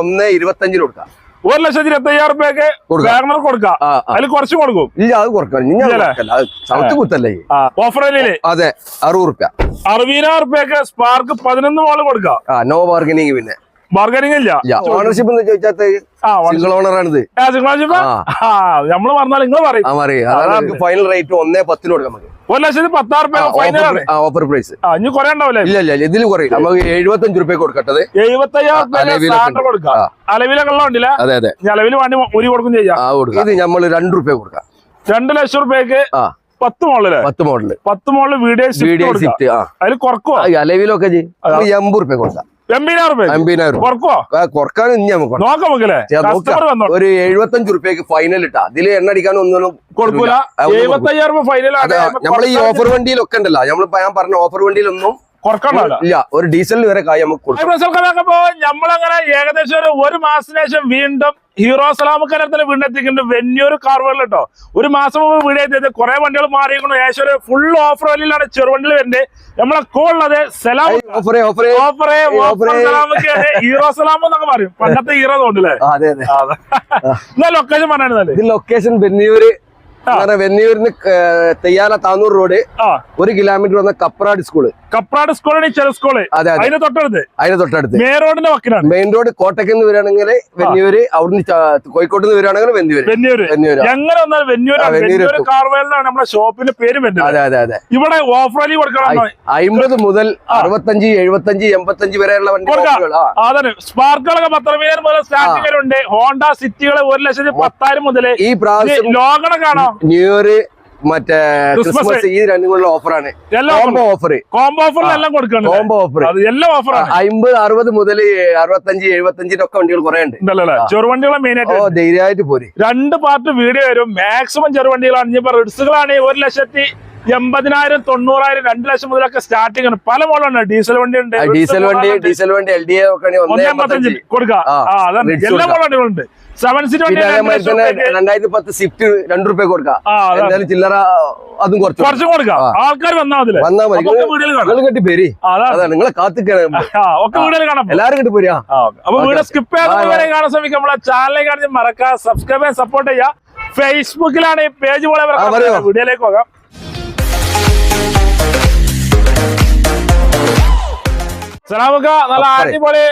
ഒന്ന് ഇരുപത്തഞ്ചിന് കൊടുക്കാം. ഒരു ലക്ഷത്തി ഇരുപത്തി അയ്യായിരം റുപ്യക്ക് കൊടുക്കാം. വാഗണർ. അതിൽ കുറച്ച് കൊടുക്കും. ഇല്ല അത് ചവിട്ട് കുത്തല്ലേ? ഓഫർ അതെ അറുപത് റുപ്യ. അറുപതിനായിരം റുപ്യക്ക് സ്പാർക്ക് പതിനൊന്ന് മോൾ കൊടുക്കാം. നോ ബാർഗനിങ് പിന്നെ. ബാർഗനിങ് ഇല്ല. ഓണർഷിപ്പ് എന്ന് ചോദിച്ചാൽ. ആ നമ്മൾ പറഞ്ഞാൽ നിങ്ങൾ പറയും. ഫൈനൽ റേറ്റ് ഒന്നേ പത്തിന് കൊടുക്കാം നമുക്ക്. ഒരു ലക്ഷത്തി പത്താറ് റുപ്യ ഫൈനലാണ് ഓഫർ പ്രൈസ് ഇനി കുറെ ഉണ്ടാവില്ലേ? ഇല്ല ഇല്ല ഇതിൽ കുറയും നമുക്ക് എഴുപത്തഞ്ച് റുപ്യ കൊടുക്കട്ടത്. എഴുപത്തയ്യായിരം അലവിലൊക്കെ. കൊടുക്കാം. ആ. അലവിലെ കള്ളം ഉണ്ടല്ലേ അതെ അതെ. അലവിൽ വേണ്ടി ഒരു കൊടുക്കും ചെയ്യാം. ആ കൊടുക്കാം. ഇത് നമ്മൾ രണ്ട് റുപ്യ കൊടുക്കാം. രണ്ട് ലക്ഷം റുപ്യക്ക് പത്ത് മോളിൽ പത്ത് മോഡൽ. പത്ത് മോളിൽ വീഡിയോ വീഡിയോ അതിൽ കുറക്കുവാ? അലവിലൊക്കെ എൺപത് റുപ്യ കൊടുക്കാം. കുറയ്ക്കാൻ ഇനി നമുക്ക് നോക്കാം ഒരു എഴുപത്തഞ്ച് റുപ്യക്ക് ഫൈനൽ ഇട്ടാ. ഇതിൽ എണ്ണ അടിക്കാൻ ഒന്നും കൊടുക്കൂല. എഴുപത്തയ്യായിരം നമ്മൾ ഈ ഓഫർ വണ്ടിയിലൊക്കെ ഉണ്ടല്ലോ. നമ്മളിപ്പോ ഞാൻ പറഞ്ഞ ഓഫർ വണ്ടിയിലൊന്നും ഇല്ല ഒരു ഡീസലിന് വരെ കായ് നമുക്ക് കൊടുക്കാം. നമ്മളങ്ങനെ ഏകദേശം ഒരു ഒരു മാസത്തിന് ശേഷം വീണ്ടും ഹീറോ സലാമക്കരത്തിന് വീണ്ടും എത്തിക്കുന്നുണ്ട് വെന്യൂർ കാർവേളിൽ കേട്ടോ ഒരു മാസം മുമ്പ് വീഡിയോ എത്തിയത് കുറെ വണ്ടികൾ മാറിയിരിക്കുന്നു. ഏകദേശം ഒരു ഫുൾ ഓഫർ വലിയാണ് ചെറുവണ്ടിയിൽ വരുന്നത്. നമ്മളെ കോളുള്ളത് സലാം ഓഫറേ ഓഫറേ ഓഫറെ ഹീറോ സലാം എന്നൊക്കെ പറയും. പണ്ടത്തെ ഹീറോ തോന്നില്ലേ ലൊക്കേഷൻ പറഞ്ഞാൽ ഇത് ലൊക്കേഷൻ വെന്നിയൂര് വെന്നിയൂരിന് തെയ്യാല താന്നൂർ റോഡ് ഒരു കിലോമീറ്റർ വന്ന കപ്രാട് സ്കൂൾ കപ്രാട് സ്കൂളാണ് ചെറു സ്കൂൾ അതെ അതെ. അതിന് തൊട്ടടുത്ത്. അതിന് തൊട്ടടുത്ത്. മെയിൻ റോഡിന്റെ വക്കിലാണ്. മെയിൻ റോഡ് കോട്ടയ്ക്ക് നിന്ന് വരികയാണെങ്കിൽ വെന്നിയൂര് അവിടുന്ന് കോഴിക്കോട്ട് നിന്ന് വരികയാണെങ്കിൽ വെന്നിയൂര്. വെന്നിയൂര്. വെന്നിയൂര്. എങ്ങനെ വന്നാൽ വെന്നിയൂര്. വെന്നിയൂര് കാർവേലാണ് നമ്മുടെ ഷോപ്പിന്റെ പേര് വരുന്നത് അതെ അതെ അതെ. ഇവിടെ ഓഫർ അലി കൊടുക്കണം. അമ്പത് മുതൽ അറുപത്തഞ്ച് എഴുപത്തഞ്ച് എൺപത്തഞ്ച് വരെയുള്ള വണ്ടി അതെ സ്പാർക്കുകളൊക്കെ പത്രമേ മുതൽ സ്റ്റാർട്ടിംഗ് ഉണ്ട് ഹോണ്ട സിറ്റികൾ ഒരു ലക്ഷത്തി പത്തായിരം മുതൽ ഈ പ്രാവശ്യം ലോകണ കാണാം. ന്യൂ ഇയർ മറ്റേ ക്രിസ്മസ്. ഈ രണ്ടും കൂടെ ഓഫറാണ്. Combo offer. കോംബോ ഓഫറിൽ എല്ലാം കൊടുക്കണം കോംബോ ഓഫർ എല്ലാം ഓഫറാണ്. അമ്പത് അറുപത് മുതൽ അറുപത്തഞ്ച് എഴുപത്തഞ്ചിന്റെ ഒക്കെ വണ്ടികൾ കുറെ ഉണ്ട്. ചെറുവണ്ടികളെ മെയിൻ ആയിട്ട് ധൈര്യമായിട്ട് പോരെ. രണ്ട് പാർട്ട് വീഡിയോ വരും. മാക്സിമം ചെറുവണ്ടികളാണ് ഇനിയിപ്പോ റിഡ്സുകളാണ് ഒരു ലക്ഷത്തി എൺപതിനായിരം തൊണ്ണൂറായിരം രണ്ട് ലക്ഷം മുതലൊക്കെ സ്റ്റാർട്ടിംഗ് ആണ്. പല മോഡലുണ്ട് ഡീസൽ വണ്ടി ഉണ്ട്. ഡീസൽ വണ്ടി ഡീസൽ വണ്ടി എൽ ഡി എ കൊടുക്കാം. എല്ലാ. മോഡലുകളുണ്ട് സെവൻ സീറ്റ് അതേമാതിരി തന്നെ രണ്ടായിരത്തി പത്ത് സ്വിഫ്റ്റ് രണ്ടു റുപ്യ കൊടുക്കാം. എന്തായാലും ചില്ലറ അതും കുറച്ച് കുറച്ചും കൊടുക്കാം. ആൾക്കാർ വന്നാൽ മതി വന്നാ മതി. വീഡിയോയിൽ കാണാം. നിങ്ങൾ കെട്ടി പേര്. അതാണ്. നിങ്ങളെ കാത്തിക്കാണ്. ഒക്കെ വീഡിയോയിൽ കാണാം. എല്ലാരും കെട്ടി പോരാ. അപ്പൊ. വീഡിയോ സ്കിപ്പ് ചെയ്യാതെ കാണാൻ ശ്രമിക്കാം നമ്മളെ ചാനലിൽ കാണിച്ച് മറക്കാം സബ്സ്ക്രൈബ് ചെയ്യാൻ സപ്പോർട്ട് ചെയ്യാം ഫേസ്ബുക്കിലാണ് ഈ പേജ് പോലെ. വീഡിയോയിലേക്ക് പോകാം. സലാമുക്ക നല്ല. അടിപൊളി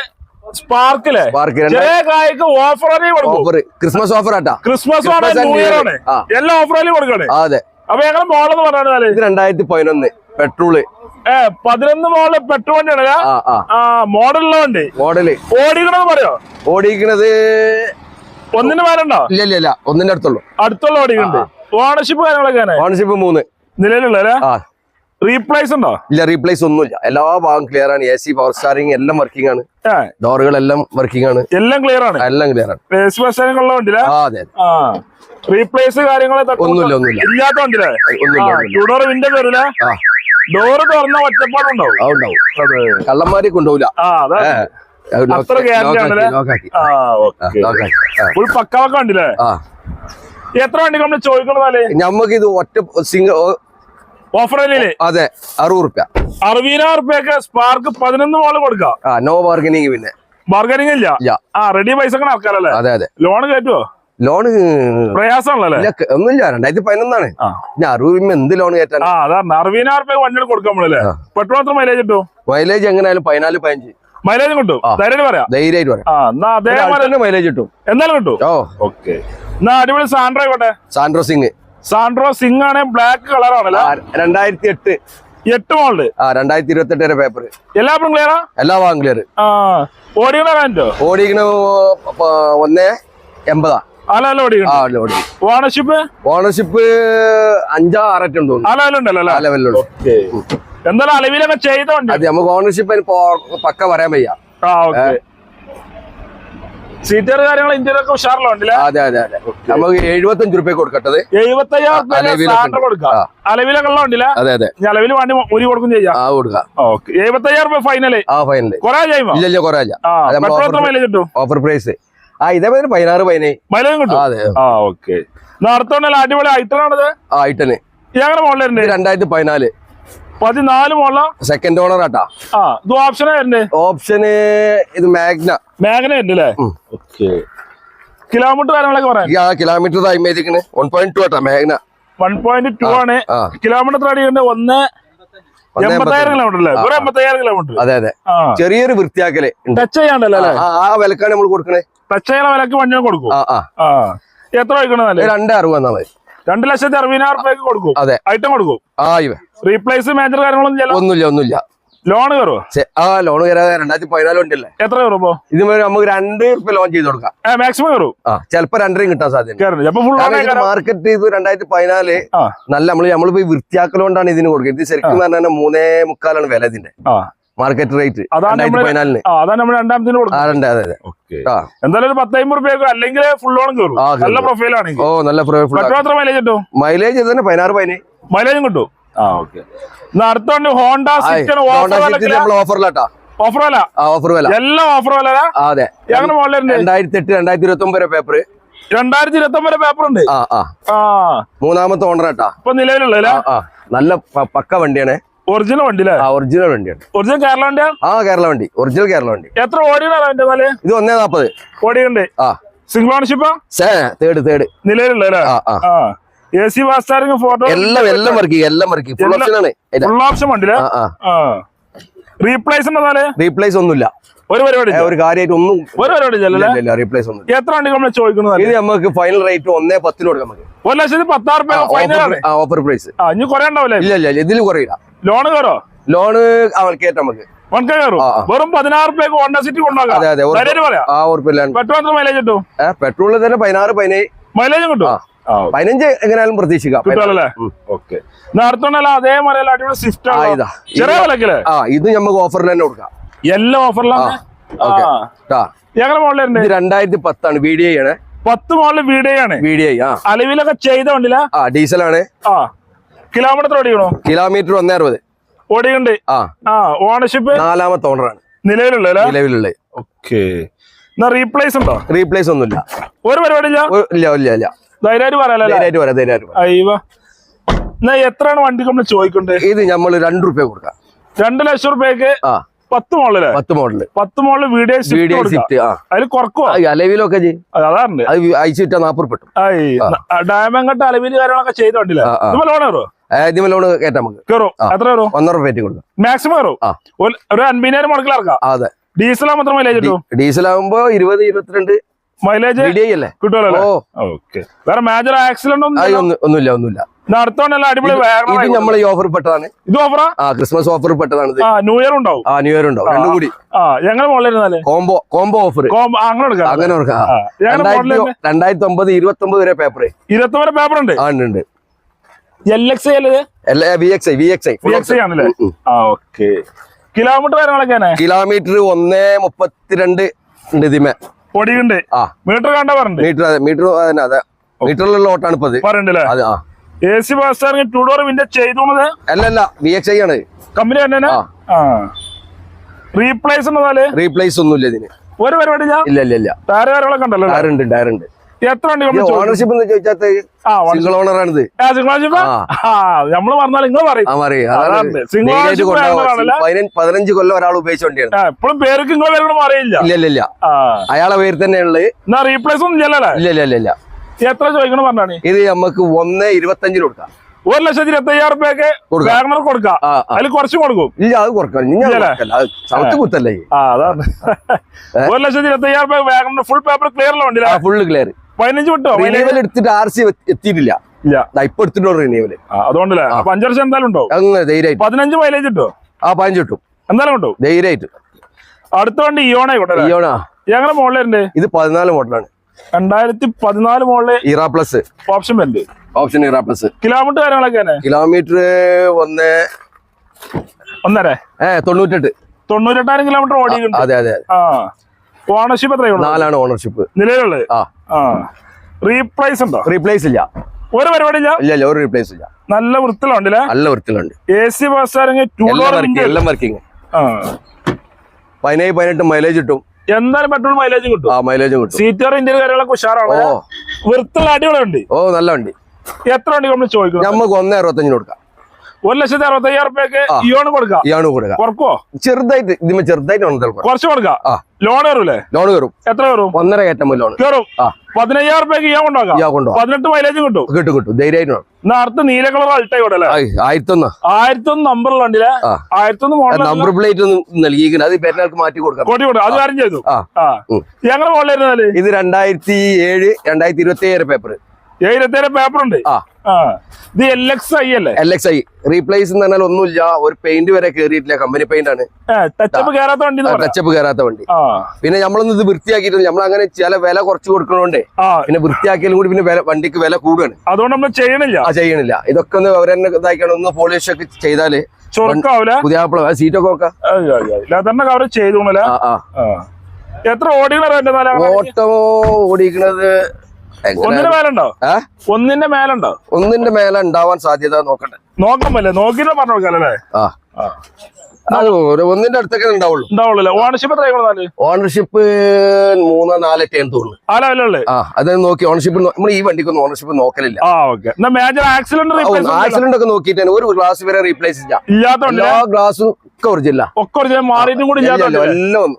സ്പാർക്കിലെ? പാർക്ക് ചെറിയ കായ്ക്ക് ഓഫർ ഓഫർ ക്രിസ്മസ് ഓഫർ ആട്ടാ. ക്രിസ്മസ് ആണ് ന്യൂ ഇയർ ആണ്. എല്ലാ ഓഫറിലും കൊടുക്കണേ. അതെ. അപ്പൊ ഞങ്ങൾ മോളെന്ന് പറഞ്ഞാൽ ഇത് രണ്ടായിരത്തി പതിനൊന്ന് പെട്രോൾ. ഏ പതിനൊന്ന് മോൾ പെട്രോൾ വണ്ടിയാണ് ആ മോഡലുള്ള വണ്ടി. മോഡൽ ഓടിക്കണത് പറയോ? ഓടിക്കണത് ഒന്നിന് പേരുണ്ടോ ഇല്ല ഇല്ല ഇല്ല. ഒന്നിന്റെ അടുത്തുള്ളൂ. അടുത്തുള്ള ഓടിക്കുന്നുണ്ട് ഓണർഷിപ്പ് കാര്യങ്ങളൊക്കെ ഓണർഷിപ്പ് മൂന്ന്. നിലവിലുള്ള റീപ്ലേസ് ഉണ്ടോ? ഇല്ല റീപ്ലേസ് ഒന്നുമില്ല. എല്ലാ ഭാഗം ക്ലിയർ ആണ്. എ സി പവർ സ്റ്റാറിംഗ് എല്ലാം വർക്കിംഗ് ആണ്. ഡോറുകൾ ഡോറുകളെല്ലാം വർക്കിംഗ് ആണ്. എല്ലാം ക്ലിയർ ആണ്? എല്ലാം ക്ലിയർ ആണ്. ബേസ് ബസ്സാനുള്ള വണ്ടിയില്ല ആ അതെ അതെ. റീപ്ലേസ് കാര്യങ്ങളെ ഒന്നുമില്ല ഒന്നുമില്ല. ഇല്ലാത്ത വണ്ടിയില്ലേ ഒന്നുമില്ല ഒന്നുമില്ല. ടൂഡോർ വിൻഡോ വരില്ല ആ. ഡോറ് തുറന്ന ഒറ്റപ്പാടുണ്ടാവും ഉണ്ടാവും. കള്ളന്മാരെ കൊണ്ടുപോകില്ല അത്ര ഫുൾ പക്കാവൊക്കെ ഉണ്ടല്ലേ ആ. എത്ര വണ്ടി നമ്മൾ ചോദിക്കണതല്ലേ നമുക്ക് ഇത് ഒറ്റ സിംഗിൾ ഓഫർ അതെ അറുപത് റുപ്യ അറുപതിനായിരം റുപ്യക്ക് സ്പാർക്ക് പതിനൊന്ന് മോൾ കൊടുക്കാം? ആ നോ ബാർഗനിങ് പിന്നെ. ബാർഗനിങ് ഇല്ല? ആ റെഡി പൈസ ആൾക്കാരല്ലേ? അതെ അതെ. ലോൺ കയറ്റുവോ? ലോണ് പ്രയാസമാണല്ലേ? ഇല്ല ഒന്നുമില്ല രണ്ടായിരത്തി പതിനൊന്നാണ് ഞാൻ അറുപത് എന്ത് ലോൺ കയറ്റാൻ അറുപതിനായിരം റുപ്യ വണ്ടികൾ കൊടുക്കാൻ നമ്മളല്ലേ. പെട്രോൾ എത്ര മൈലേജ് കിട്ടും മൈലേജ് എങ്ങനെയാലും പതിനാല് പതിനഞ്ച്. മൈലേജ് കിട്ടും. ധൈര്യമായിട്ട് ധൈര്യം പറയാം. ധൈര്യമായിട്ട് പറയാം. മൈലേജ് കിട്ടും. എന്നാലും കിട്ടും? ഓ. ഓക്കെ എന്നാ അടിപൊളി സാൻഡ്രോ ആയിക്കോട്ടെ. സാൻഡ്രോ സിംഗ് സാൻഡ്രോ സിംഗ് ആണ് ബ്ലാക്ക് കളർ ആണല്ലോ രണ്ടായിരത്തി എട്ട് എട്ട് മോളിൽ ആ രണ്ടായിരത്തി ഇരുപത്തി എട്ട് വരെ പേപ്പർ എല്ലാവരും ക്ലിയറാ എല്ലാ ഭാഗം ക്ലിയർ ഓടിക്കണ റാൻഡോ ഓടിക്കണ ഒന്നേ എൺപതാ. ഓണർഷിപ്പ് ഓണർഷിപ്പ് അഞ്ചാ ആററ്റം തോന്നുന്നു. എന്തായാലും അലവിലൊക്കെ ചെയ്തോണ്ട്. അത് നമുക്ക് ഓണർഷിപ്പ് പക്ക പറയാൻ വയ്യ. സീറ്റർ കാര്യങ്ങൾ ഇന്ത്യയിലൊക്കെ ഒക്കെ ഉഷാറുള്ള വണ്ടിയില്ല അതെ അതെ അതെ. നമുക്ക് എഴുപത്തഞ്ച് റുപ്യ കൊടുക്കട്ടത്. എഴുപത്തയ്യായിരം അലവിലൊക്കെ സാൻഡ്രോ കൊടുക്കാം ആ. അലവിലൊക്കെ ഉള്ള വണ്ടിയില്ല അതെ അതെ. അലവിൽ വണ്ടി ഒരു കൊടുക്കും ചെയ്യാം? ആ കൊടുക്ക. ഓക്കെ. എഴുപത്തയ്യായിരം രൂപ ഫൈനൽ ആ ഫൈനൽ കൊറേ ചെയ്യുമ്പോ ഇല്ല ഇല്ല കുറേ ഇല്ല ആ അത് നമ്മൾ പെട്രോൾ offer എത്ര മൈലേജ് കിട്ടും? ഓഫർ പ്രൈസ് ആ ഇതേമാതിരി പതിനാറ് പതിനേഴ്. മൈലേജ് ആ, കിട്ടും അതെ. ആ ഓക്കെ. നടത്തോണ്ടല്ല അടിപൊളി ഐറ്റം ആ ഐട്ടന് ഇത് മോഡലുണ്ട് രണ്ടായിരത്തി പതിനാല്. പതിനാല് മോള? സെക്കൻഡ് ഓണർ ആട്ടാ. ആ ഇത് ഓപ്ഷൻ ആയിരുന്നു? ഓപ്ഷന് ഇത് മാഗ്ന മാഗ്ന ഉണ്ട് അല്ലേ. ഓക്കെ കിലോമീറ്റർ കാര്യങ്ങളൊക്കെ പറയാം കിലോമീറ്റർ ടൈം ചെയ്തിരിക്കണേ വൺ പോയിന്റ് ടു ആട്ടാ മാഗ്ന വൺ പോയിന്റ് ടു ആണ്. കിലോമീറ്റർ അടിയുണ്ട് ഒന്ന് അതെ അതെ. ചെറിയൊരു വൃത്തിയാക്കൽ ടച്ച് ചെയ്യാണ്ടല്ലോ അല്ലേ? ആ, വിലക്കാണ് നമ്മൾ കൊടുക്കണേ. ടച്ച് ചെയ്യുന്ന വിലക്ക് വണ്ടി കൊടുക്കും. എത്ര വയ്ക്കണല്ലേ ഇത് രണ്ട് അറുപത് എന്നാ മതി. രണ്ട് ലക്ഷത്തി അറുപതിനായിരം റുപ്യക്ക് കൊടുക്കും. അതെ. ഐറ്റം കൊടുക്കും. ആ ഇവ. റീപ്ലേസ് മേജർ കാര്യങ്ങളൊന്നും ഇല്ല ഒന്നുമില്ല ഒന്നുമില്ല. ലോൺ കയറുമോ ആ ലോൺ കയറാതെ രണ്ടായിരത്തി പതിനാല് ഉണ്ടല്ലേ എത്ര കയറുമ്പോ? ഇത് നമുക്ക് രണ്ട് റുപ്യ ലോൺ ചെയ്ത് കൊടുക്കാം. മാക്സിമം കയറും. ആ ചിലപ്പോ രണ്ടരയും കിട്ടാൻ സാധ്യത മാർക്കറ്റ് ഇത് രണ്ടായിരത്തി പതിനാല് നല്ല നമ്മൾ നമ്മളിപ്പോ വൃത്തിയാക്കലോണ്ടാണ് ഇതിന് കൊടുക്കുന്നത്. ഇത് ശരിക്കും പറഞ്ഞാൽ മൂന്നേ മുക്കാലാണ് വില ഇതിന്റെ. മാർക്കറ്റ് റേറ്റ് അതാണ് പതിനാലിന് അതാണ് നമ്മൾ രണ്ടാമത്തിന് ആ അതെ അതെ. ഓക്കെ. ആ. എന്തായാലും ഒരു പത്തമ്പത് റുപ്യക്ക് അല്ലെങ്കിൽ ഫുൾ ഓൺ കയറും. നല്ല പ്രൊഫൈലാണ് ഓ നല്ല പ്രൊഫൈൽ മൈലേജ് കിട്ടും? മൈലേജ് ഇത് തന്നെ പതിനാറ് പതിനേഴ്. മൈലേജും കിട്ടും? ആ ഓക്കെ. അടുത്ത വണ്ടി ഹോണ്ട നമ്മൾ ഓഫറിലാട്ടാ ഓഫർ വില? ആ ഓഫർ വില. എല്ലാം ഓഫർ വില അതെ. എങ്ങനെ മോളിലുണ്ട് രണ്ടായിരത്തി എട്ട് രണ്ടായിരത്തി ഇരുപത്തി ഒമ്പത് പേപ്പർ രണ്ടായിരത്തി ഇരുപത്തി ഒമ്പത് പേപ്പർ ഉണ്ട്? ആ ആ. ആ. മൂന്നാമത്തെ ഓണർ ആട്ടാ ഇപ്പൊ നിലവിലുള്ള നല്ല പക്ക വണ്ടിയാണ്. ഒറിജിനൽ വണ്ടി അല്ലേ ഒറിജിനൽ വണ്ടിയാണ്. ഒറിജിനൽ കേരള വണ്ടിയാ? ആ കേരള വണ്ടി. ഒറിജിനൽ കേരള വണ്ടി. എത്ര ഓടിയാണ് അതിന്റെ നാല് ഇത് ഒന്നേ നാപ്പത്. ഓടിയുണ്ട് ആ. സിംഗിൾ ഓണർഷിപ്പാ തേർഡ് തേർഡ് നിലവിലുള്ള എ സി ഫാസ്റ്റാറിംഗ് ഫോട്ടോ എല്ലാം എല്ലാം വർക്ക് എല്ലാം വർക്ക് ഫുൾ എല്ലാം- ഓപ്ഷൻ ആണ്. ഫുൾ ഓപ്ഷൻ വണ്ടിയില്ലേ ആ ആ. ആ. റീപ്ലേസ് ഉണ്ടെന്നാൽ റീപ്ലേസ് ഒന്നുമില്ല. ഒരു പരിപാടി ഒരു കാര്യമായിട്ട് ഒന്നും ഒരു പരിപാടി റീപ്ലേസ് ഒന്നും എത്ര വണ്ടി നമ്മൾ ചോദിക്കുന്നത് ഇത് നമുക്ക് ഫൈനൽ റേറ്റ് ഒന്നേ പത്തിന് കൊടുക്കാം നമുക്ക്. ഒരു ലക്ഷത്തി പത്താറ് ഫൈനൽ ആ ഓഫർ പ്രൈസ് ആ ഇനി കുറെ ഉണ്ടാവില്ലേ? ഇല്ല ഇല്ല ഇല്ല, ഇതിൽ കുറയില്ല. ലോൺ കയറോ ലോണ് അവർക്ക് നമുക്ക്. വെറും പതിനാറ് രൂപയ്ക്ക് ഹോണ്ട സിറ്റി കൊണ്ടുപോകാം പെട്രോൾ എത്ര മൈലേജ് കിട്ടും? പെട്രോളിൽ തന്നെ പതിനാറ് പതിനേഴ്. മൈലേജും കിട്ടും. ആ പതിനഞ്ച് എങ്ങനെയാലും പ്രതീക്ഷിക്കാം. കിട്ടുമല്ലേ ഉം. ഓക്കെ. അടുത്തോണ്ടല്ല അതേ മലയാളം അടിപൊളി സ്വിഫ്റ്റ് ആ, ചെറിയ വിലക്കല്ലേ ആ ഇത് നമുക്ക് ഓഫറിൽ തന്നെ കൊടുക്കാം. എല്ലാ ഓഫറിലാണ്. ഞങ്ങളുടെ മോളിലുണ്ട് ഇത് രണ്ടായിരത്തി പത്താണ് വി ഡി ഐ ആണ്. പത്ത് മോളിൽ വീഡിയോ ആണ്. വി ഡി ഐ ആ. അലവിലൊക്കെ ചെയ്ത വണ്ടില്ല ആ ഡീസലാണ് ആ. കിലോമീറ്റർ ഓടിക്കണോ? കിലോമീറ്റർ ഒന്നേ അറുപത് ഓടിയുണ്ട് ആ. ആ ഓണർഷിപ്പ് നാലാമത്തെ ഓണറാണ് നിലവിലുള്ള നിലവിലുള്ള ഓക്കെ. എന്നാ റീപ്ലേസ് ഉണ്ടോ? റീപ്ലേസ് ഒന്നുമില്ല. ഒരു പരിപാടി ഇല്ല? ഇല്ല ഇല്ല ഇല്ല. ധൈര്യമായിട്ട് പറയാലോ ധൈര്യമായിട്ട് പറയാം ധൈര്യമായിട്ട് അയ്യോ. എന്നാ എത്രയാണ് വണ്ടി നമ്മൾ ചോദിക്കണ്ടേ? ഇത് നമ്മൾ രണ്ട് റുപ്യ കൊടുക്കാം. രണ്ട് ലക്ഷം റുപ്യക്ക് പത്ത് മോളിൽ. പത്ത് മോഡൽ പത്ത് മോളിൽ വീഡിയോ വീഡിയോ അതിൽ കുറക്കുവോ? അലവിലൊക്കെ അതാണ് അത് അയച്ചു വിറ്റാൽ നാൽപ്പത് റുപ്യ കിട്ടും. ഡയമണ്ട് അലവിൽ കാര്യങ്ങളൊക്കെ ചെയ്ത വണ്ടില്ല ആ. ലോൺ കയറ്റാം നമുക്ക്. കയറും. എത്ര വരും ഒന്നര റുപ്യ കൊടുക്കാം. മാക്സിമം ഒരു- അൻപതിനായിരം മുടക്കിൽ ഇറക്കാം അതെ. ഡീസൽ മാത്രം മൈലേജ് കിട്ടും? ഡീസൽ ആകുമ്പോ ഇരുപത് ഇരുപത്തിരണ്ട് മൈലേജ് അല്ലേ? കിട്ടുമല്ലോ ഓക്കെ വേറെ മേജർ ആക്സിഡന്റ് ഒന്നും ഒന്നുമില്ല ഒന്നുമില്ല. ഇത് നമ്മൾ ഈ ഓഫർ പെട്ടതാണ്. ഇത് ഓഫറാ ആ? ക്രിസ്മസ് ഓഫർ പെട്ടതാണ് ന്യൂ ഇയർ ഉണ്ടാവും. ആ ന്യൂ ഇയർ ഉണ്ടാവും. രണ്ടും കൂടി. ഞങ്ങൾ കോംബോ കോംബോ ഓഫർ അങ്ങനെ രണ്ടായിരത്തി ഒമ്പത് ഇരുപത്തി ഒമ്പത് വരെ പേപ്പർ ഇരുപത്തി പേപ്പർ ഉണ്ട്. ആ ഉണ്ട്. എൽ എക്സ് അല്ലേ എല്ലാ V X I V X I V X ആണല്ലേ? ആ ഓക്കെ കിലോമീറ്റർ കാര്യങ്ങളൊക്കെയാണ് കിലോമീറ്റർ ഒന്നേ മുപ്പത്തിരണ്ട് ഉണ്ട് ഇതിമേ. പൊടിയുണ്ട്. ആ. മീറ്റർ കണ്ട പറഞ്ഞു മീറ്റർ മീറ്റർ അതന്നെ അതെ മീറ്ററിലുള്ള ഓട്ടാണ് ഇപ്പൊ അത് ആ. എ സി ബസ് ടൂ ഡോർ വിൻഡോ ചെയ്തോണത് അല്ല അല്ല വി എക്സ് ഐ ആണ്. കമ്പനി തന്നെ റീപ്ലേസ് റീപ്ലേസ് ഒന്നുമില്ല ഇതിന്. ഒരു പരിപാടി ഇല്ല? ഇല്ല ഇല്ല ഇല്ല. ടയർ കാര്യങ്ങളൊക്കെ ഉണ്ടല്ലോ ടയർ ഉണ്ട്. എത്ര വണ്ടി ഓണർഷിപ്പ് എന്ന് ചോദിച്ചാൽ ആ സിംഗിൾ ഓണർ ആണിത്. സിംഗിൾ ആ. ആ നമ്മൾ പറഞ്ഞാൽ നിങ്ങൾ പറയും? പതിനഞ്ച് കൊല്ലം ഒരാൾ ഉപയോഗിച്ച വണ്ടിയാണ്. എപ്പോഴും പേർക്ക് നിങ്ങൾ പേരും അറിയില്ല. ഇല്ല ഇല്ല ഇല്ല. ആ. അയാളെ പേര് എന്നാ റീപ്ലേസ് ഒന്നും ഇല്ലല്ലേ ഇല്ല ഇല്ല ഇല്ല ഇല്ല. എത്ര ചോദിക്കണം പറഞ്ഞാണ്? ഇത് നമുക്ക് ഒന്ന് ഇരുപത്തഞ്ചിന് കൊടുക്കാം. ഒരു ലക്ഷത്തി ഇരുപത്തി അയ്യായിരം റുപ്യക്ക് കൊടുക്കാം. വാഗണർ കൊടുക്കാം. അതിൽ കുറച്ച് കൊടുക്കും. ഇല്ല അത് കൊടുക്കാം. കുത്തല്ലേ? ഒരു ലക്ഷത്തി ഇരുപത്തി അയ്യായിരം റുപ്യ Wagon R full paper clear ഉണ്ടല്ലോ ഫുള്ള് ക്ലിയർ പതിനഞ്ച് വിട്ടോ? റിനീവൽ എടുത്തിട്ട് ആർ സി എത്തിയിട്ടില്ല. ഇപ്പൊ എടുത്തിട്ടുള്ളൂ റിനീവൽ ആ, അതുകൊണ്ടല്ലേ. അപ്പൊ അഞ്ചു വർഷം എന്തായാലും ഉണ്ടാവും. അങ്ങനെ ധൈര്യമായിട്ട്. പതിനഞ്ച് മൈലേജ് കിട്ടോ ആ പതിനഞ്ച് കിട്ടും. എന്തായാലും കിട്ടും. ധൈര്യമായിട്ട്. അടുത്ത വണ്ടി ഇയോണ ഞങ്ങളുടെ ഇത് പതിനാല് മോഡലാണ് രണ്ടായിരത്തി പതിനാല് മോളിൽ Era plus option option Era plus kilometre കാര്യങ്ങളൊക്കെ കിലോമീറ്റർ ഒന്ന് ഒന്നര? ഏ തൊണ്ണൂറ്റെട്ട്. തൊണ്ണൂറ്റെട്ടായിരം കിലോമീറ്റർ ഓടിയിട്ടുണ്ട്. അതെ അതെ ഓണർഷിപ്പ് എത്രയുള്ളൂ നാലാണ് ഓണർഷിപ്പ് നിലവിലുള്ളത്? ആ. ആ. റീപ്രൈസ് ഉണ്ടോ? റീപ്ലേസ് ഇല്ല. ഒരു പരിപാടി ഇല്ല? ഇല്ല ഒരു റീപ്ലേസ് ഇല്ല. നല്ല വൃത്തിലുണ്ടല്ലേ നല്ല വൃത്തിലുണ്ട് എ സി ബസ് എല്ലാം വർക്കിംഗ് പതിനേഴ് പതിനെട്ട് മൈലേജ് കിട്ടും. എന്തായാലും പെട്രോൾ മൈലേജ് കിട്ടും. ആ മൈലേജ് കിട്ടും. സീറ്റർ ഇന്ത്യൻ കാര്യങ്ങളൊക്കെ ഉഷാറാണ്? വൃത്തിയുള്ള അടിപൊളി ഉണ്ട് ഓ നല്ല വണ്ടി എത്ര വണ്ടി നമ്മൾ ചോദിക്കണം നമുക്ക് ഒന്നേ അറുപത്തഞ്ചിന് കൊടുക്കാം. ഒരു ലക്ഷത്തി അറുപത്തയ്യായിരം രൂപയ്ക്ക് റുപ്യക്ക് ആ. ഇയോണ് കൊടുക്കാം. ഇയാണ് കൊടുക്കുക കുറക്കോ ചെറുതായിട്ട് ഇതിമ ചെറുതായിട്ട് ഉണ്ടല്ലോ കുറച്ച് കൊടുക്കാം. ലോൺ കയറൂലേ? ലോൺ കയറും. എത്ര കയറും? ഒന്നര കയറ്റം ലോൺ. കയറും. പതിനയ്യായിരം റുപ്യക്ക് ഇയാൻ കൊണ്ടുപോകാം ഇയാ കൊണ്ടുപോകാം പതിനെട്ട് മൈലേജും കിട്ടും. കിട്ടും കിട്ടും. ധൈര്യമായിട്ട്. എന്നാ അടുത്ത നീല കളർ അൾട്ടായി അല്ലേ ആയിരത്തൊന്ന്. ആയിരത്തൊന്ന് ആയിരത്തി ഒന്ന് ആയിരത്തൊന്ന് മോഡൽ നമ്പർ പ്ലേറ്റ് ഒന്നും നൽകിയിരിക്കുന്നത് അത് പെരുന്നാൾക്ക് മാറ്റി കൊടുക്കാം. കോട്ടി കൊടുക്കാം അത് കാര്യം ചെയ്തു. ഞങ്ങൾ മോഡലായിരുന്നാൽ ഇത് രണ്ടായിരത്തി ഏഴ് രണ്ടായിരത്തി ഇരുപത്തി ഏഴ് പേപ്പർ ഏഴ് ഇരുപത്തി ഏഴ് പേപ്പർ ഉണ്ട്. ആ. ഇത് എൽ എക്സ് ഐ അല്ലേ? എൽ എക്സ് ഐ റീപ്ലേസ് എന്ന് പറഞ്ഞാൽ ഒന്നുമില്ല. ഒരു പെയിന്റ് വരെ കേറിയിട്ടില്ല. കമ്പനി പെയിന്റ് ആണ്. ടച്ചപ്പ് കയറാത്ത വണ്ടി. ടച്ചപ്പ് കയറാത്ത പിന്നെ നമ്മളൊന്നും ഇത് വൃത്തിയാക്കിയിട്ടില്ല നമ്മൾ അങ്ങനെ ചില വില കുറച്ച് കൊടുക്കണോണ്ടേ പിന്നെ വൃത്തിയാക്കിയാലും കൂടി പിന്നെ വണ്ടിക്ക് വില കൂടുകയാണ് അതുകൊണ്ട് നമ്മൾ ചെയ്യണില്ല. ചെയ്യണില്ല. ഇതൊക്കെ ഒന്ന് അവരെന്നെ ഇതാക്കണം ഒന്ന് പോളിഷ് ഒക്കെ ചെയ്താൽ പുതിയ സീറ്റൊക്കെ നോക്കാം. കവർ ചെയ്തോണല്ലേ എത്ര എന്റെ ഓട്ടോ ഓടിക്കണത്? ഒന്നിന്റെ മേലുണ്ടോ ഒന്നിന്റെ മേലുണ്ടോ ഒന്നിന്റെ മേലെ ഉണ്ടാവാൻ സാധ്യത നോക്കട്ടെ. നോക്കാമല്ലേ നോക്കിട്ട് പറഞ്ഞു കൊടുക്കാല്ലേ അത് ഒന്നിന്റെ അടുത്തൊക്കെ ഉണ്ടാവുള്ളൂ. ഉണ്ടാവുള്ളൂ ഓണർഷിപ്പ് എത്രയാണ് ഓണർഷിപ്പ് മൂന്നോ നാലൊക്കെ തോന്നുന്നു. ആ അത് നോക്കി ഓണർഷിപ്പ് നമ്മൾ ഈ വണ്ടിക്കൊന്നും ഓണർഷിപ്പ് നോക്കലില്ല. ആക്സിഡന്റ് ആക്സിഡന്റ് ഒക്കെ നോക്കിയിട്ട് ഒരു ഗ്ലാസ് വരെ റീപ്ലേസ് എല്ലാ ഗ്ലാസും ഒക്കെ ഒറിജിനല്ല ഒക്കെ ഒറിജിനൽ മാറിയിട്ടും കൂടി എല്ലാം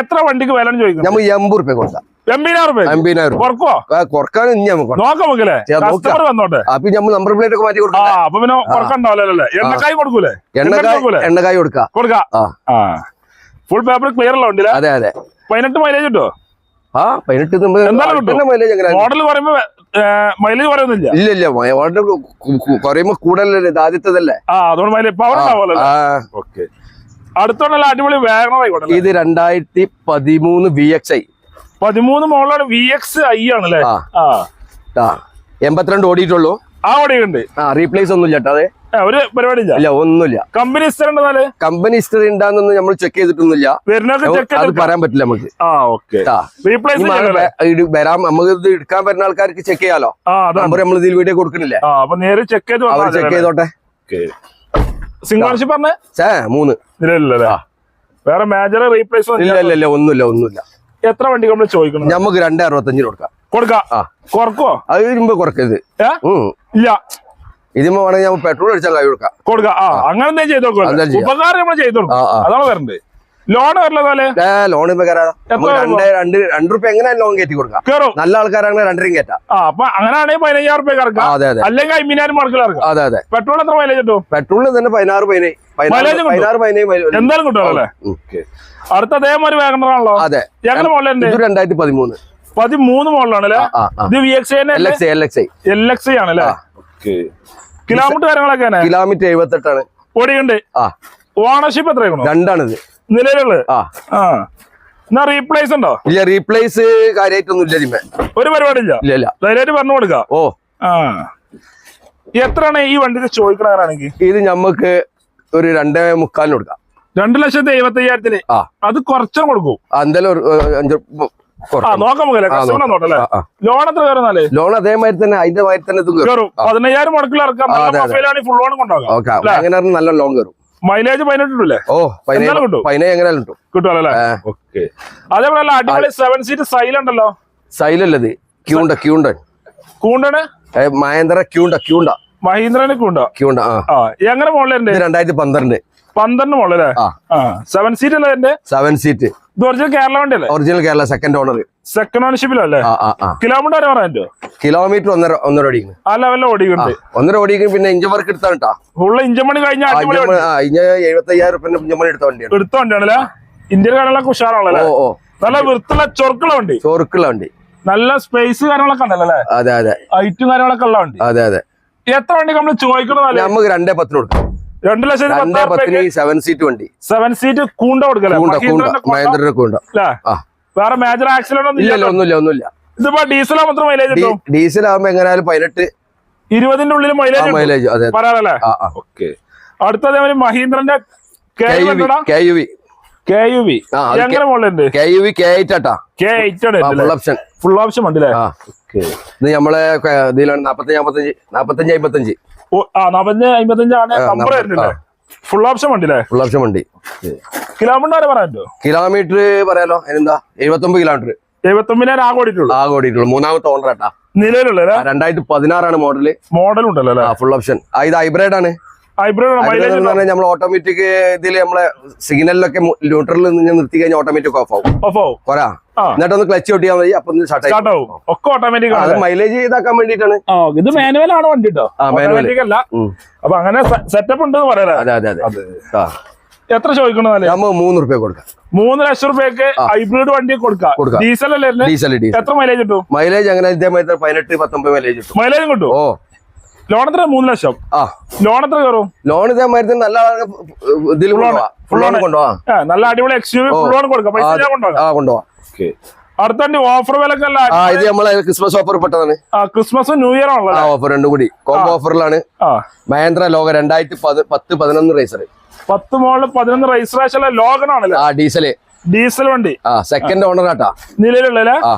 എത്ര വണ്ടിക്ക് വില ചോദിക്കും നമ്മൾ എൺപത് റുപ്യ കൊടുക്കാം കുറയ്ക്കാൻ അപ്പൊ നമ്മൾ നമ്പർ പ്ലേറ്റ് ഒക്കെ മാറ്റി കൊടുക്കാം എണ്ണക്കായി കൊടുക്കാം. ഫുൾ പേപ്പർ ക്ലിയർ അല്ല ഉണ്ടല്ലേ അതെ അതെ. പതിനെട്ട് മൈലേജ് കിട്ടോ ആ പതിനെട്ട്. മൈലേജ് എങ്ങനെ മോഡൽ പറയുമ്പോ മൈലേജ് പറയുന്നില്ല ഇല്ല ഇല്ല. മോഡൽ കുറയുമ്പോ കൂടുതലല്ലേ? ഇത് ആദ്യത്തേതല്ലേ? ആ അതുകൊണ്ട് മൈലേജ് പവർ ആ, ഉണ്ടാവുമല്ലോ ഓക്കെ അടുത്തോണ്ടല്ല അടിപൊളി വേഗം ആയിക്കോട്ടെ ഇത് രണ്ടായിരത്തി പതിമൂന്ന് വി എക്സ് ഐ പതിമൂന്ന് മോളാണ് വി എക്സ് ഐ ആണല്ലേ? എൺപത്തിരണ്ട് ഓടിയിട്ടുള്ളൂ. ആ ഓടിയുണ്ട് ആ റീപ്ലേസ് ഒന്നും ഇല്ല അതെ. ഒരു പരിപാടി ഇല്ല? ഒന്നുമില്ല. കമ്പനി ഹിസ്റ്ററി ഇഷ്ടണ്ടെന്നാൽ കമ്പനി ഹിസ്റ്ററി ഉണ്ടാകുന്നൊന്നും നമ്മൾ ചെക്ക് ചെയ്തിട്ടൊന്നുമില്ല. അത് പറയാൻ പറ്റില്ല നമുക്ക്. ആ ഓക്കെ ആ. റീപ്ലേസ് ഈ മാ- വെ- ഇത് വരാം. നമുക്ക് ഇത് എടുക്കാൻ വരുന്ന ആൾക്കാർക്ക് ചെക്ക് ചെയ്യാലോ? നമ്പർ നമ്മൾ ഇതിൽ വീഡിയോ കൊടുക്കണില്ലേ? നേരെ ചെക്ക് ചെയ്ത് അവർ ചെക്ക് ചെയ്തോട്ടെ. സിംഗാർഷിപ്പ് പറഞ്ഞേ? മൂന്ന്. വേറെ മേജർ റീപ്ലേസ് ഇല്ല ഇല്ല ഇല്ല ഒന്നുമില്ല ഒന്നുമില്ല. എത്ര വണ്ടി നമ്മൾ ചോദിക്കണം നമുക്ക് രണ്ടേ അറുപത്തഞ്ചിന് കൊടുക്കാം. കൊടുക്കാം? കുറക്കോ? അത് വരുമ്പോ കുറക്കരുത് ഇല്ല. ഇതിമ്പോ വേണമെങ്കിൽ പെട്രോൾ അടിച്ചാൽ കൈ കൊടുക്കാം. കൊടുക്കാം. ആ അങ്ങനെ എന്തെങ്കിലും ചെയ്ത് അതെന്താ കൊടുക്കാം ചെയ്യാം. ഉപകാരം നമ്മൾ ചെയ്ത് കൊടുക്കും. ആ, ആ. അതാണ് വരണ്ടേ ലോൺ ലോൺ ഇപ്പൊ കയറാം നമുക്ക് രണ്ട് രണ്ട് രണ്ട് റുപ്യ എങ്ങനെ ലോൺ കയറ്റി കൊടുക്കാം? കയറും നല്ല ആൾക്കാരാണെങ്കിൽ രണ്ടരയും കയറ്റാം. ആ അപ്പൊ അങ്ങനെയാണെങ്കിൽ പതിനയ്യായിരം റുപ്യ കറക്കാം. അതെ അതെ. അല്ലെങ്കിൽ അമ്പതിനായിരം മാർക്ക് ഇറക്കാം. അതെ അതെ. പെട്രോൾ എത്ര മൈലേജ് കിട്ടും? പെട്രോളിന് തന്നെ പതിനാറ് പതിനേഴ് പതിനാറ് പതിനേഴ് എന്തായാലും കിട്ടും അല്ലേ. അടുത്ത അതേമാതിരി വേഗണറാണല്ലോ അതെ. ഞങ്ങളുടെ മോഡലുണ്ട് രണ്ടായിരത്തി പതിമൂന്ന്. പതിമൂന്ന് മോഡലാണല്ലേ ആ ആ ഇത് V X L X L X I L X ആണല്ലേ? ആ. കിലോമീറ്റർ കാര്യങ്ങളൊക്കെ കിലോമീറ്റർ എഴുപത്തെട്ടാണ് ഓടിയുണ്ട് ആ. ഓണർഷിപ്പ് എത്രയാണ് രണ്ടാണിത്. നിലവിലുള്ളത്? ആ. ആ. എന്നാ റീപ്ലേസ് ഉണ്ടോ? ഇല്ല റീപ്ലേസ് കാര്യമായിട്ടൊന്നും ഇല്ല ഒരു പരിപാടി ഇല്ല ഇല്ല. ധൈര്യമായിട്ട് പറഞ്ഞു കൊടുക്കാം? ഓ. ആ. എത്രയാണ് ഈ വണ്ടിക്ക് ചോദിക്കണാണെങ്കിൽ ഇത് ഞമ്മക്ക് ഒരു രണ്ടേ മുക്കാലിന് കൊടുക്കാം. രണ്ടു ലക്ഷത്തി എഴുപത്തി അയ്യായിരത്തിന് ആ. അത് കുറച്ചും കൊടുക്കും. എന്തായാലും അഞ്ച്. ലോൺ എത്ര കയറുന്നാലേ? ലോൺ അതേമാതിരി തന്നെ അതിന്റെ മാതിരി തന്നെ പതിനയ്യായിരം മുടക്കിൽ ഇറക്കാം. ഫുൾ ലോൺ അങ്ങനെ നല്ല ലോൺ കയറും. മൈലേജ് പതിനെട്ടില്ലേ ഓ പതിനേഴ് എന്തായാലും കിട്ടും. പതിനേഴ് എങ്ങനെയാലും കിട്ടും. കിട്ടുമല്ലേ ആ. ഓക്കെ. അതേപോലെ അല്ല അടിപൊളി സെവൻ സീറ്റ് സൈലല്ലത് ക്യൂണ്ട ക്യൂണ്ട. കൂണ്ടാണ് മഹേന്ദ്ര ക്യൂണ്ട ക്യൂണ്ട. മഹീന്ദ്രനെ കൂണ്ട ക്യൂണ്ട ആ. എങ്ങനെ മോളിലുണ്ട് രണ്ടായിരത്തി പന്ത്രണ്ട്. പന്ത്രണ്ട് ആ. സെവൻ സീറ്റ് അല്ലേ എന്റെ സെവൻ സീറ്റ് ഒറിജിനൽ കേരള വണ്ടി അല്ലേ original Kerala second owner second ഓണർഷിപ്പിലല്ലേ kilometre പറയാൻ കിലോമീറ്റർ ഒന്നര ഒന്നര ഓടിക്കുന്നു. ആ ലെവലിൽ ഓടിക്കുന്നു ഒന്നര ഓടിക്കുന്നു പിന്നെ ഇഞ്ചൻ വർക്ക് എടുത്താണ് കേട്ടോ ഫുള്ള് ഇഞ്ചൻ മണി കഴിഞ്ഞ എഴുപത്തയ്യായിരം റുപ്യ ഇഞ്ചൻ മണി എടുത്ത വണ്ടിയാണ്. എടുത്ത വണ്ടിയാണല്ലേ ഇന്ത്യൻ കാര്യങ്ങളൊക്കെ ഉഷാറാണല്ലേ ഓ നല്ല വൃത്തിയുള്ള ചൊറുക്കുള്ള വണ്ടി. ചൊറുക്കുള്ള വണ്ടി. നല്ല സ്പേസ് കാര്യങ്ങളൊക്കെ ഉണ്ടല്ലോ അതെ അതെ. ഹൈറ്റും കാര്യങ്ങളൊക്കെ ഉള്ള വണ്ടി. അതെ അതെ. എത്ര വണ്ടി നമ്മൾ ചോദിക്കണോ നമുക്ക് രണ്ടേ പത്തിന് കൊടുക്കാം. രണ്ട് ലക്ഷത്തി പത്തിന് സെവൻ സീറ്റ് വണ്ടി. Seven seat Quanto. മഹേന്ദ്രന്റെ ആ. വേറെ മേജർ ആക്സിഡന്റ് ഒന്നും ഇല്ല ഒന്നുമില്ല ഒന്നുമില്ല. ഇതിപ്പോ ഡീസൽ മാത്രം മൈലേജ് ഡീസൽ ആകുമ്പോ എങ്ങനെയാലും പതിനെട്ട്. ഇരുപതിന്റെ ഉള്ളിൽ ആ മൈലേജ് മൈലേജ് അതെ പറയാനല്ലേ ഓക്കെ. അടുത്തത് മഹീന്ദ്രന്റെ K U V K U V K U V ആ, അത് എങ്ങനെ മോളുണ്ട് K U V K eight ആട്ടാ. K eight full option full option ഉണ്ടല്ലേ ഇത് നമ്മളെ ഇതിലാണ് നാപ്പത്തഞ്ച് നാപ്പത്തഞ്ച് നാപ്പത്തഞ്ച് അമ്പത്തഞ്ച്. ആ നാപ്പത്തഞ്ച് അമ്പത്തഞ്ചാണ് ആ, നമ്പർ വരുന്നില്ലേ? ഫുൾ ഓപ്ഷൻ വണ്ടില്ലേ ഫുൾ ഓപ്ഷൻ വണ്ടി. കിലോമീറ്റർ വരെ കിലോമീറ്റർ പറയാലോ എന്താ എഴുപത്തൊമ്പത് കിലോമീറ്റർ എഴുപത്തൊമ്പതിനായിരം ആകെ ഓടിയിട്ടുള്ളൂ ആകെ ഓടിയിട്ടുള്ളൂ മൂന്നാമത്തെ ഓണർ ആട്ടാ. നിലവിലുള്ള രണ്ടായിരത്തി പതിനാറാണ് മോഡൽ മോഡൽ ഉണ്ടല്ലോ ഫുൾ ഓപ്ഷൻ ഇത് ഹൈബ്രിഡ് ആണ്. ഹൈബ്രിഡ് മൈലേജ് നമ്മൾ ഓട്ടോമാറ്റിക് ഇതിൽ നമ്മളെ സിഗ്നലിലൊക്കെ ന്യൂട്രലിൽ നിന്ന് നിർത്തി കഴിഞ്ഞാൽ ഓട്ടോമാറ്റിക് ഓഫ് ആവും. ഓഫോ കൊറ ആ. എന്നിട്ടൊന്ന് ക്ലച്ച് ഒട്ടിയാൽ മതി അപ്പൊ സ്റ്റാർട്ട് ആവും. ഒക്കെ ഓട്ടോമാറ്റിക് അത് മൈലേജ് ഇതാക്കാൻ വേണ്ടിട്ടാണ് ഇത് മാനുവൽ ആണ് വണ്ടി കേട്ടോ ആ, manual. ഓട്ടോമാറ്റിക് അല്ല. അപ്പൊ അങ്ങനെ സെറ്റപ്പ് ഉണ്ട് പറയാ അതെ അതെ അതെ. എത്ര ചോദിക്കണല്ലേ നമ്മൾ മൂന്ന് റുപ്യ കൊടുക്കാം. മൂന്ന് ലക്ഷം റുപ്യക്ക് ഹൈബ്രിഡ് വണ്ടി കൊടുക്കാം. കൊടുക്കാം. ഡീസൽ അല്ലേ ഡീസൽ ഡീസൽ എത്ര മൈലേജ് കിട്ടും? മൈലേജ് അങ്ങനെ ഇതേമാതിരി പതിനെട്ട് പത്തൊമ്പത് മൈലേജ് കിട്ടും. മൈലേജ് കിട്ടും? ഓ. ലോൺ എത്ര മൂന്ന് ലക്ഷം. ആ. ലോൺ എത്ര കയറും ലോൺ ഇതേമാതിരി നല്ല ഇതിൽ കൊണ്ടുപോവാ. ഫുൾ ലോൺ കൊണ്ടുപോവാ. നല്ല അടിപൊളി എക്സ് ഫുൾ ലോൺ കൊടുക്കാം. പൈസ ഞാൻ കൊണ്ടുപോകാം ആ കൊണ്ടുപോവാ. അടുത്ത വണ്ടി ഓഫർ വിലക്ക് ആ ഇത് നമ്മളെ ക്രിസ്മസ് ഓഫർ പെട്ടതാണ്. ക്രിസ്മസും ന്യൂ ഇയർ ആണല്ലോ ഓഫർ രണ്ടും കൂടി. കോംബോ ഓഫറിലാണ് മഹേന്ദ്ര ലോക രണ്ടായിരത്തി പത് പത്ത് പതിനൊന്ന് റേസർ പത്ത് മോൾ പതിനൊന്ന് റേസർ ലോകനാണല്ലോ? ആ ഡീസൽ ഡീസൽ വണ്ടി. ആ സെക്കൻഡ് ഓണർ ആട്ടാ. ആ.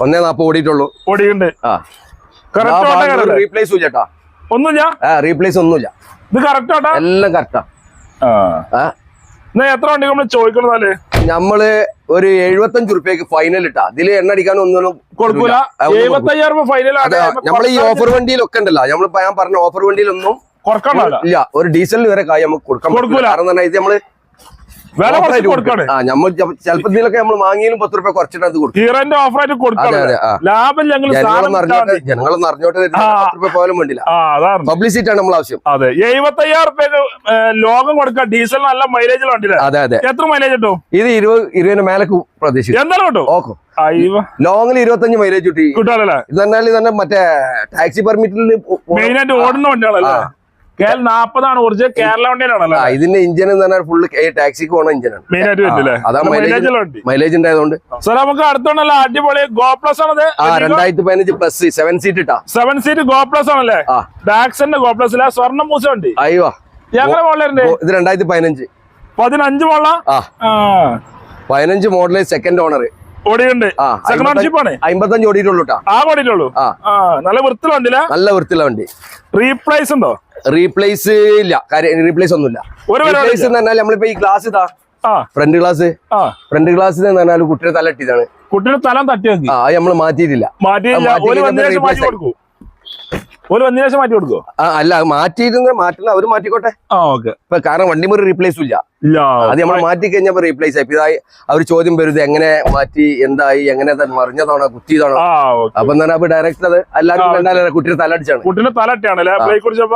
ഒന്നേ നാപ്പ് ഓടിയിട്ടുള്ളൂ. ഓടിയിട്ടുണ്ട്. ആ. റീപ്ലേസ് ഇല്ലട്ടാ ഒന്നുമില്ല? റീപ്ലേസ് ഒന്നുമില്ല. ഇത് എല്ലാം കറക്റ്റാ എത്ര വണ്ടി നമ്മൾ ചോദിക്കണതാൽ നമ്മൾ ഒരു എഴുപത്തഞ്ച് റുപ്യക്ക് ഫൈനൽ ഇട്ടാ. ഇതിൽ എണ്ണ അടിക്കാൻ ഒന്നും കൊടുക്കൂല. രൂപ നമ്മൾ ഈ ഓഫർ വണ്ടിയിലൊക്കെ ഉണ്ടല്ലോ നമ്മളിപ്പോ ഞാൻ പറഞ്ഞ ഓഫർ വണ്ടിയിലൊന്നും ഇല്ല. ഒരു ഡീസലിന് വരെ കായ് നമുക്ക് കൊടുക്കാൻ കൊടുക്കൂല. കാരണം ഇത് നമ്മൾ നമ്മൾ ചിലപ്പോ ഇതിലൊക്കെ നമ്മൾ വാങ്ങിയാലും പത്ത് രൂപ കുറച്ചിട്ട് കൊടുക്കും. ആ. ലാഭം ഞങ്ങൾ ജനങ്ങളൊന്നും അറിഞ്ഞോട്ടെ. പത്ത് റുപ്യ പോയാലും വേണ്ടില്ല. പബ്ലിസിറ്റി ആണ് നമ്മൾ ആവശ്യം. അതെ എഴുപത്തി അയ്യായിരം റുപ്യക്ക് ലോകം കൊടുക്കാം ഡീസൽ നല്ല മൈലേജ് വണ്ടിയില്ല അതെ അതെ. എത്ര മൈലേജ് കിട്ടും? ഇത് ഇരുപത് ഇരുപതിന് മേലെ പ്രതീക്ഷിക്കും. എന്തായാലും കിട്ടും? ഓക്കെ ലോങ്ങിൽ ഇരുപത്തഞ്ച് മൈലേജ് കിട്ടി. കിട്ടാലല്ലേ ഇത് പറഞ്ഞാൽ തന്നെ മറ്റേ ടാക്സി പെർമിറ്റിൽ മെയിൻ ആയിട്ട് ഓടുന്ന വണ്ടിയാണല്ലേ കേരള നാപ്പതാണ് ഒറിജിനൽ കേരള വണ്ടിയിലാണല്ലോ? ഇതിന്റെ ഇഞ്ചിൻ എന്ന് പറഞ്ഞാൽ ഫുള്ള് ടാക്സിക്ക് പോണ ഇഞ്ചിനാണ് മെയിൻ ആയിട്ട് വരില്ലേ മൈലേജ് മൈലേജ് ഉണ്ടായതുകൊണ്ട്. സാർ നമുക്ക് അടുത്തുണ്ടല്ലോ അടിപൊളി ഗോ പ്ലസ് ആണത്. ആ രണ്ടായിരത്തി പതിനഞ്ച് പ്ലസ് സെവൻ സീറ്റ് ഇട്ടാ. സെവൻ സീറ്റ് ഗോ പ്ലസ് ആണല്ലേ ഡാക്സിന്റെ ഗോ പ്ലസ് സ്വർണം മൂസ ഉണ്ട് അയ്യോ. ഞങ്ങളെ മോളിലുണ്ട് ഓ, ഇത് രണ്ടായിരത്തി പതിനഞ്ച് പതിനഞ്ച് ആ? പതിനഞ്ച് മോഡൽ സെക്കൻഡ് ഓണർ ഓടിയുണ്ട് സെക്കൻഡ് ഓണർഷിപ്പ് ആണ്? അമ്പത്തഞ്ച് ഓടിയിട്ടുള്ളൂ ആ ഓടിയിട്ടുള്ളൂ. നല്ല വൃത്തി വണ്ടില്ല നല്ല വൃത്തിയുള്ള വണ്ടി. റീപ്ലേസ് ഉണ്ടോ? റീപ്ലേസ് ഇല്ല. കാര്യം റീപ്ലേസ് ഒന്നുമില്ല. റീപ്ലേസ് എന്ന് പറഞ്ഞാൽ നമ്മളിപ്പോ ഈ ഗ്ലാസ് ഇതാ. ഫ്രണ്ട് ഗ്ലാസ് ഫ്രണ്ട് ഗ്ലാസ് എന്ന് പറഞ്ഞാൽ കുട്ടിയുടെ തല ഇട്ടിതാണ് കുട്ടിയുടെ തലം തട്ടിയത് ആ അത് നമ്മൾ മാറ്റിയിട്ടില്ല. ഒരു വന്നതിന് ശേഷം മാറ്റി കൊടുക്കൂ അല്ല മാറ്റിയിരുന്ന മാറ്റുന്ന അവർ മാറ്റിക്കോട്ടെ. ഇപ്പൊ കാരണം വണ്ടി മുറി റീപ്ലേസ് ഇല്ല. അത് നമ്മൾ മാറ്റി കഴിഞ്ഞപ്പോ റീപ്ലേസ് ആയി. ഇതായി അവർ ചോദ്യം വരുത് എങ്ങനെ മാറ്റി എന്തായി എങ്ങനെ മറിഞ്ഞതാണോ കുത്തിയതാണോ? അപ്പൊ എന്താണ് അപ്പൊ ഡയറക്റ്റ് അത് എല്ലാവരും കുട്ടിയുടെ തലടിച്ചാണ് കുട്ടിന്റെ തലട്ടാണ്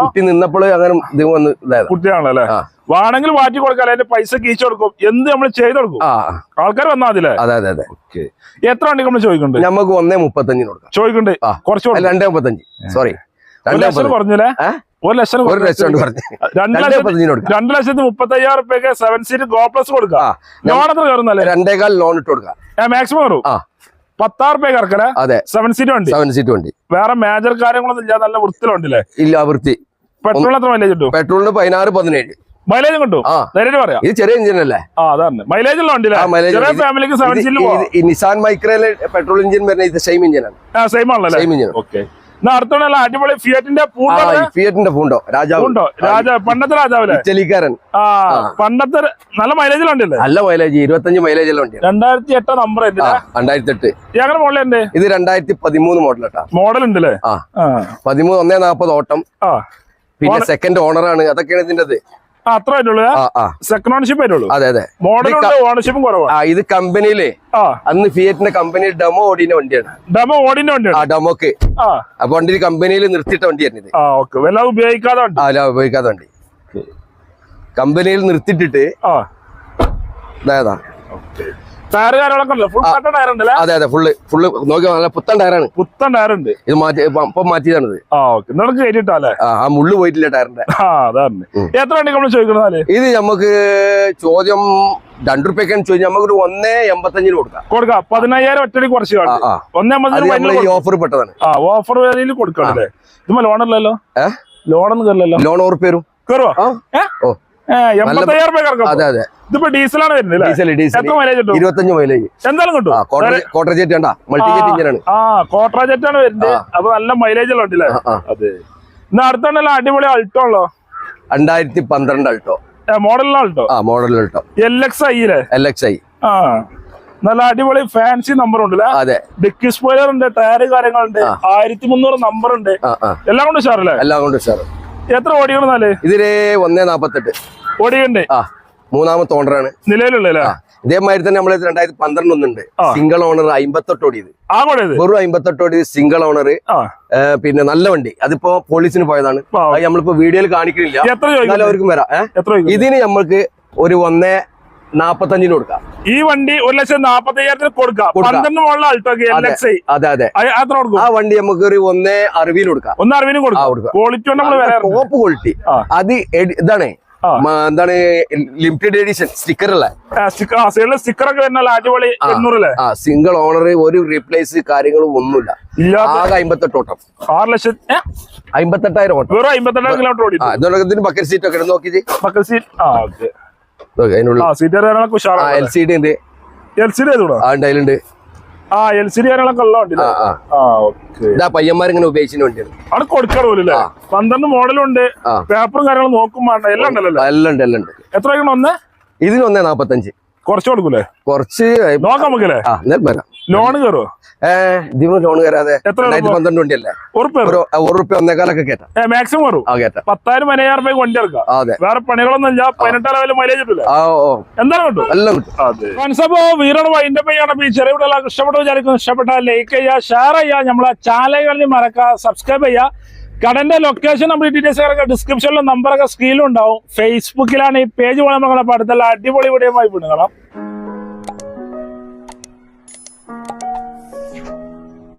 കുട്ടി നിന്നപ്പോൾ അങ്ങനെ ഇത് വന്ന് ഇതായത്. കുട്ടിയാണല്ലേ. വേണമെങ്കിൽ മാറ്റി കൊടുക്കാം അതിന്റെ പൈസ കീച്ചു കൊടുക്കും. എന്ത് നമ്മൾ ചെയ്ത് കൊടുക്കും? ആൾക്കാർ വന്നാൽ മതി അതെ അതെ അതെ. എത്ര വണ്ടി നമ്മൾ ചോദിക്കുന്നുണ്ട്? നമുക്ക് ഒന്നേ മുപ്പത്തഞ്ചിന് കൊടുക്കാം. ചോദിക്കുന്നുണ്ട്. കുറച്ച് രണ്ടേ മുപ്പത്തഞ്ച്. സോറി രണ്ടേ ഏ? ഒരു ലക്ഷം ഒരു ലക്ഷം രണ്ട് ലക്ഷത്തി മുപ്പത്തഞ്ചിന് കൊടുക്കാം. രണ്ട് ലക്ഷത്തി മുപ്പത്തി അയ്യായിരം റുപ്യക്ക് സെവൻ സീറ്റ് ഗോ പ്ലസ് കൊടുക്കാം ലോൺ എത്ര കയറുന്നല്ലേ? രണ്ടേകാൽ ലോൺ ഇട്ട് കൊടുക്കാം. മാക്സിമം കയറും ആ. പത്താറ് റുപ്യ കറക്കല്ലേ അതെ. സെവൻ സീറ്റ് വണ്ടി? സെവൻ സീറ്റ് വണ്ടി. വേറെ മേജർ കാര്യങ്ങളൊന്നും ഇല്ല നല്ല വൃത്തിയിലുണ്ടല്ലേ? ഇല്ല വൃത്തി. പെട്രോൾ എത്ര മൈലേജ് കിട്ടും? പെട്രോളിന് പതിനാറ് പതിനേഴ്. മൈലേജ് കിട്ടും? പറയാം. ഇത് ചെറിയ എഞ്ചിൻ അല്ലേ? ആ അതാണ് മൈലേജ് ഉള്ള വണ്ടി. ചെറിയ ഫാമിലിക്ക് സെവൻ സീറ്റിൽ പോവാം. നിസാൻ മൈക്രയിലെ പെട്രോൾ എഞ്ചിൻ വരുന്ന ഇത് സെയിം എഞ്ചിനാണ് സെയിം ആണല്ലേ സെയിം എഞ്ചിൻ ഓക്കെ അടുത്തോണ്ടല്ല അടിപൊളി ഫിയറ്റിന്റെ പൂണ്ടോ ഫിയറ്റിന്റെ പൂണ്ടോ? രാജാവ്. പൂണ്ടോ? രാജാവ് പണ്ടത്തെ രാജാവല്ലേ? ചെലിക്കാരൻ ആ പണ്ടത്തെ നല്ല മൈലേജിലുണ്ടല്ലേ നല്ല മൈലേജ് ഇരുപത്തഞ്ച് മൈലേജ് എല്ലാം വണ്ടിയാണ്. രണ്ടായിരത്തി എട്ട് നമ്പർ രണ്ടായിരത്തി എട്ട് ഞങ്ങളുടെ മോളിലുണ്ട് ഇത് രണ്ടായിരത്തി പതിമൂന്ന് മോഡലട്ടാ മോഡൽ ഉണ്ടല്ലേ? പതിമൂന്ന് ഒന്നേ നാപ്പത് ഓട്ടം. പിന്നെ സെക്കൻഡ് ഓണറാണ് അതൊക്കെയാണ് ഇതിന്റെ അത്ര സെക്കൻഡ് ഓണർഷിപ്പ് ആയിട്ടുള്ളൂ അതെ അതെ. മോഡലുണ്ട് ഓണർഷിപ്പും കുറവാണ് ഇത് കമ്പനിയിലെ. അന്ന് ഫിയറ്റിന്റെ കമ്പനി ഡെമോ ഓടിന്റെ വണ്ടിയാണ്. ഡെമോ ഓടിന്റെ ആ വണ്ടിയാണ് ഡെമോക്ക് ആ. അപ്പൊ വണ്ടി കമ്പനിയിൽ നിർത്തിയിട്ട വണ്ടിയായിരുന്നു ഇത്. വല്ലാതെ ഉപയോഗിക്കാതെ അല്ല ഉപയോഗിക്കാതെ വണ്ടി. കമ്പനിയിൽ നിർത്തിയിട്ടിട്ട് ആ. അതായതാ അതെ അതെ ഫുള്ള് ഫുള്ള് നോക്കി നല്ല പുത്തൻ ടയറാണ് പുത്തൻ ടയർ ഉണ്ട്. ഇത് മാറ്റി ഇപ്പം ഇപ്പം മാറ്റിയതാണിത്. ആ ഓക്കെ നിനക്ക് കയറ്റിട്ടല്ലേ ആ ആ മുള്ളു പോയിട്ടില്ല ടയറിന്റെ എത്ര വണ്ടി നമ്മൾ ചോദിക്കണതാൽ ഇത് നമുക്ക് ചോദ്യം രണ്ടു റുപ്യക്കാണ് ചോദിച്ചാൽ നമുക്ക് ഒരു ഒന്നേ എൺപത്തഞ്ചിന് കൊടുക്കാം. കൊടുക്കാം. പതിനായിരം ഒറ്റടി കുറച്ച് ഒന്നേ ഓഫർ പെട്ടതാണ്. ആ ഓഫർ വിലയിൽ കൊടുക്കണല്ലേ ഇതുമ്പോ ലോണല്ലല്ലോ ഏ? ലോണൊന്നും കയറില്ലല്ലോ ലോൺ ഉറപ്പ് വരും. കയറുവാ ഓ. അതെ അതെ. ഇതിപ്പോ ഡീസലാണ് വരുന്നത് ഡീസൽ ഡീസൽ എത്ര മൈലേജ് കിട്ടും? ഇരുപത്തഞ്ച് മൈലേജ് എന്തായാലും കിട്ടും. കോട്ടർ കോട്ടർ ജെറ്റ് മൾട്ടി ജെറ്റ് ഇഞ്ചിനാണ് ആ ജെറ്റ് ആണ് വരുന്നത്. അപ്പൊ നല്ല മൈലേജ് ഉള്ള. അതെ. ഇന്ന് അടുത്തുണ്ടല്ലോ അടിപൊളി അൾട്ടോ ഉള്ളോ രണ്ടായിരത്തി പന്ത്രണ്ട് അൾട്ടോ അൾട്ടോ ആ Alto L X I L X I ആ. നല്ല അടിപൊളി ഫാൻസി നമ്പർ ഉണ്ടല്ലേ അതെ. ഡിക്കി സ്പോയിലർ ഉണ്ട് ടയർ കാര്യങ്ങളുണ്ട് ആയിരത്തി മുന്നൂറ് നമ്പർ ഉണ്ട്. എല്ലാം കൊണ്ട് സാറല്ലേ എല്ലാം കൊണ്ട് സാർ എത്ര ഓടിക്കണെന്നാൽ ഇതിൽ ഒന്നേ നാപ്പത്തെട്ട്. ഓടിയുണ്ട് ആ മൂന്നാമത്തെ ഓണറാണ്. നിലവിലുള്ള ഇതേമാതിരി തന്നെ നമ്മൾ രണ്ടായിരത്തി പന്ത്രണ്ട് ഒന്നുണ്ട്. സിംഗിൾ ഓണർ അമ്പത്തെട്ട് ഓടിയത്. വെറും അമ്പത്തെട്ട് ഓടിയത് സിംഗിൾ ഓണർ പിന്നെ നല്ല വണ്ടി. അതിപ്പോ പോലീസിന് പോയതാണ്. അത് നമ്മളിപ്പോ വീഡിയോയിൽ കാണിക്കുന്നില്ല എല്ലാവർക്കും വരാം. ഇതിന് നമ്മൾക്ക് ഒരു ഒന്നേ നാപ്പത്തഞ്ചിന് കൊടുക്കാം. ഈ വണ്ടി ഒരു ലക്ഷം നാപ്പത്തി അയ്യായിരത്തിന് കൊടുക്കാം. പന്ത്രണ്ട് മുകളിൽ അൾട്ടോക്ക് എൽ അതെ. അതെ അതെ. എത്ര കൊടുക്കും? ആ വണ്ടി നമുക്ക് ഒരു ഒന്നേ അറിവിൽ കൊടുക്കാം. ഒന്ന് അറിവിനും കൊടുക്കാം. Quality top quality. അത് ഇതാണ്. എന്താണ് ലിമിറ്റഡ് എഡിഷൻ സ്റ്റിക്കർ അല്ലേ സ്റ്റിക്കർ ഒക്കെ അടിപൊളി ആ സിംഗിൾ ഓണർ ഒരു റീപ്ലേസ് കാര്യങ്ങളും ഒന്നുമില്ല. ആകെ അമ്പത്തെട്ട് ഓട്ടം. ആറ് ലക്ഷം? അമ്പത്തെട്ടായിരം ഓട്ടം. വെറും അമ്പത്തെട്ടായിരം കിലോമീറ്റർ ബക്കറ്റ് സീറ്റ് ഒക്കെ നോക്കി ബക്കറ്റ് സീറ്റ് ആ ഓക്കെ. എൽ സി ഡി ഉണ്ട്. എൽ സി ഡി ഏതുകൂടാ ആ എൽ സി ഡി കാര്യങ്ങളൊക്കെ ഉള്ള വണ്ടി വണ്ടിയാണ് അവിടെ പന്ത്രണ്ട് മോഡലുണ്ട്. പേപ്പറും കാര്യങ്ങളും നോക്കും വേണ്ട എല്ലാം ഉണ്ടല്ലോ എല്ലാം ഉണ്ട് എല്ലാം ഉണ്ട്. എത്ര ഒന്ന് ഇതിന് ഒന്നേ നാപ്പത്തഞ്ച്. കുറച്ച് കൊടുക്കൂലേ? കുറച്ച് നോക്കാം നമുക്കല്ലേ? ലോൺ കയറുമോ ഏ ഇതിന് ലോൺ കയറാതെ എത്ര രണ്ടായിരത്തി പന്ത്രണ്ട് വണ്ടിയല്ലേ? ഉറപ്പ് ഒരു ഒരു റുപ്യ ഒന്നേക്കാലൊക്കെ കേട്ടാ ഏ മാക്സിമം കയറും. ആ കേട്ടാ പത്തായിരം പതിനായിരം രൂപ വണ്ടി ഇറക്കാം ആ, അതെ. വേറെ പണികളൊന്നും ഇല്ല. പതിനെട്ടാം ലെവൽ മൈലേജ് കിട്ടില്ല ആ ഓ എന്താണ് കിട്ടും എല്ലാം കിട്ടും. അതെ. മനസ്സപ്പോ വീരോട് വൈൻഡ് ചെയ്യണം ഈ ചെറിയ വീടുകളൊക്കെ ഇഷ്ടപ്പെട്ട ഇഷ്ടപ്പെട്ടാൽ ലൈക്ക് ചെയ്യുക ഷെയർ ചെയ്യുക. നമ്മളെ ചാനലുകളിൽ മറക്കുക സബ്സ്ക്രൈബ് ചെയ്യുക. കടന്റെ ലൊക്കേഷൻ നമ്മൾ ഡീറ്റെയിൽസ് ഒക്കെ ഡിസ്ക്രിപ്ഷനിലും നമ്പറൊക്കെ സ്ക്രീനിലും ഉണ്ടാവും. ഫേസ്ബുക്കിലാണ് ഈ പേജ് പോലെ നമ്മളെ അടുത്തുള്ള അടിപൊളി വീഡിയോ ആയി വിടുകണം